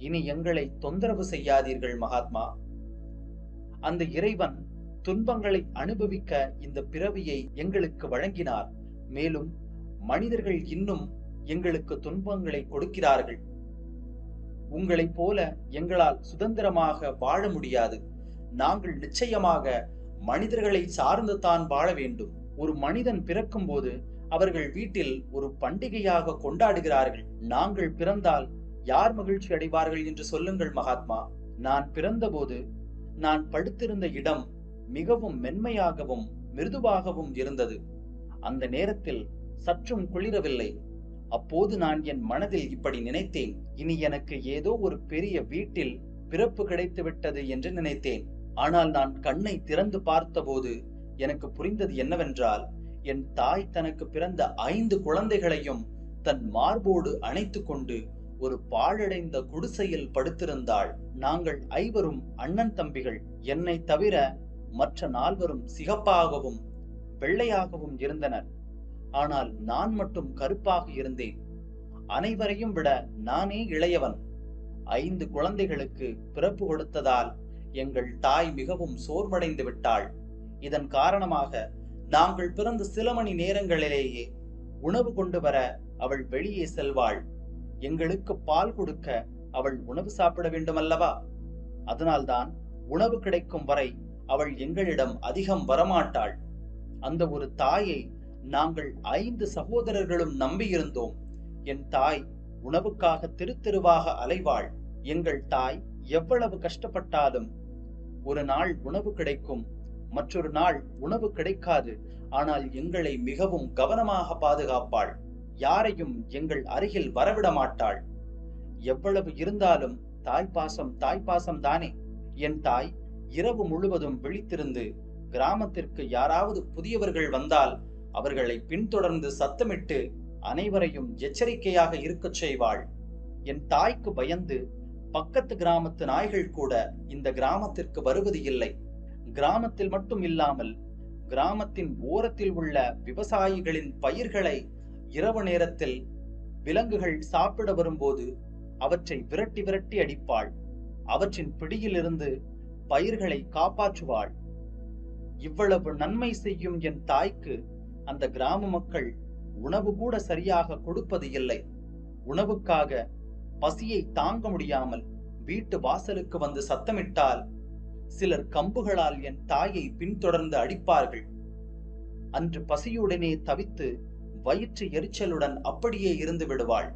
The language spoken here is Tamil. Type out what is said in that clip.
இனி எங்களை தொந்தரவு செய்யாதீர்கள் மகாத்மா. அந்த இறைவன் துன்பங்களை அனுபவிக்க இந்த பிறவியை எங்களுக்கு வழங்கினார். மேலும் மனிதர்கள் இன்னும் எங்களுக்கு துன்பங்களை கொடுக்கிறார்கள். உங்களைப் போல எங்களால் சுதந்திரமாக வாழ முடியாது. நாங்கள் நிச்சயமாக மனிதர்களை சார்ந்து தான் வாழ வேண்டும். ஒரு மனிதன் பிறக்கும்போது அவர்கள் வீட்டில் ஒரு பண்டிகையாக கொண்டாடுகிறார்கள். நாங்கள் பிறந்தால் யார் மகிழ்ச்சி அடைவார்கள் என்று சொல்லுங்கள் மகாத்மா. நான் பிறந்தபோது நான் படுத்திருந்த இடம் மிகவும் மென்மையாகவும் மிருதுவாகவும் இருந்தது. அந்த நேரத்தில் சற்றும் குளிரவில்லை. அப்போது நான் என் மனதில் இப்படி நினைத்தேன். இனி எனக்கு ஏதோ ஒரு பெரிய வீட்டில் பிறப்பு கிடைத்து விட்டது என்று நினைத்தேன். ஆனால் நான் கண்ணை திறந்து பார்த்தபோது எனக்கு புரிந்தது என்னவென்றால் என் தாய் தனக்கு பிறந்த ஐந்து குழந்தைகளையும் தன் மார்போடு அணைத்து கொண்டு ஒரு பாழடைந்த குடிசையில் படுத்திருந்தாள். நாங்கள் ஐவரும் அண்ணன் தம்பிகள். என்னை தவிர மற்ற நால்வரும் சிகப்பாகவும் வெள்ளையாகவும் இருந்தனர். ஆனால் நான் மட்டும் கருப்பாக இருந்தேன். அனைவரையும் விட நானே இளையவன். ஐந்து குழந்தைகளுக்கு பிறப்பு கொடுத்ததால் எங்கள் தாய் மிகவும் சோர்வடைந்து விட்டாள். இதன் காரணமாக நாங்கள் பிறந்த சில மணி நேரங்களிலேயே உணவு கொண்டு வர அவள் வெளியே செல்வாள். எங்களுக்கு பால் கொடுக்க அவள் உணவு சாப்பிட வேண்டுமல்லவா? அதனால்தான் உணவு கிடைக்கும் வரை அவள் எங்களிடம் அதிகம் வரமாட்டாள். அந்த ஒரு தாயை நாங்கள் ஐந்து சகோதரர்களும் நம்பியிருந்தோம். என் தாய் உணவுக்காக திருத்தெருவாக அலைவாள். எங்கள் தாய் எவ்வளவு கஷ்டப்பட்டாலும் ஒரு நாள் உணவு கிடைக்கும் மற்றொரு நாள் உணவு கிடைக்காது. ஆனால் எங்களை மிகவும் கவனமாக பாதுகாப்பாள். யாரையும் எங்கள் அருகில் வரவிட மாட்டாள் எவ்வளவு இருந்தாலும் தாய்ப்பாசம் தாய்ப்பாசம் தானே. என் தாய் இரவு முழுவதும் விழித்திருந்து கிராமத்திற்கு யாராவது புதியவர்கள் வந்தால் அவர்களை பின்தொடர்ந்து சத்தமிட்டு அனைவரையும் எச்சரிக்கையாக இருக்கச் செய்வாள். என் தாய்க்கு பயந்து பக்கத்து கிராமத்து நாய்கள் கூட இந்த கிராமத்திற்கு வருவது இல்லை. கிராமத்தில் மட்டும் இல்லாமல் கிராமத்தின் ஓரத்தில் உள்ள விவசாயிகளின் பயிர்களை இரவு நேரத்தில் விலங்குகள் சாப்பிட வரும்போது அவற்றை விரட்டி விரட்டி அடிப்பாள். அவற்றின் பிடியிலிருந்து பயிர்களை காப்பாற்றுவாள். இவ்வளவு நன்மை செய்யும் என் தாய்க்கு அந்த கிராம மக்கள் உணவு கூட சரியாக கொடுப்பது இல்லை. உணவுக்காக பசியை தாங்க முடியாமல் வீட்டு வாசலுக்கு வந்து சத்தமிட்டால் சிலர் கம்புகளால் என் தாயை பின்தொடர்ந்து அடிப்பார்கள். அன்று பசியுடனே தவித்து வயிற்று எரிச்சலுடன் அப்படியே இருந்து விடுவாள்.